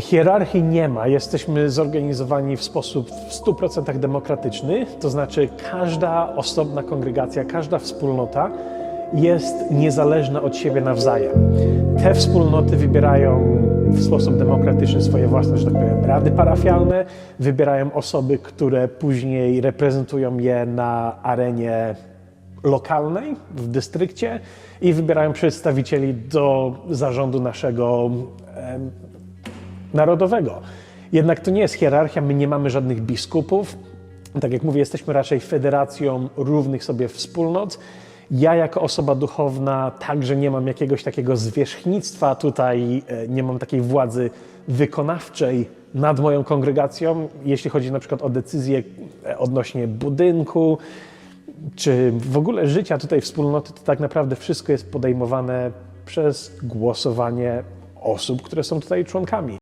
Hierarchii nie ma. Jesteśmy zorganizowani w sposób w 100% demokratyczny, to znaczy każda osobna kongregacja, każda wspólnota jest niezależna od siebie nawzajem. Te wspólnoty wybierają w sposób demokratyczny swoje własne, że tak powiem, rady parafialne, wybierają osoby, które później reprezentują je na arenie lokalnej, w dystrykcie i wybierają przedstawicieli do zarządu naszego narodowego. Jednak to nie jest hierarchia, my nie mamy żadnych biskupów. Tak jak mówię, jesteśmy raczej federacją równych sobie wspólnot. Ja jako osoba duchowna także nie mam jakiegoś takiego zwierzchnictwa tutaj, e, nie mam takiej władzy wykonawczej nad moją kongregacją, jeśli chodzi na przykład o decyzje e, odnośnie budynku, czy w ogóle życia tutaj wspólnoty, to tak naprawdę wszystko jest podejmowane przez głosowanie osób, które są tutaj członkami.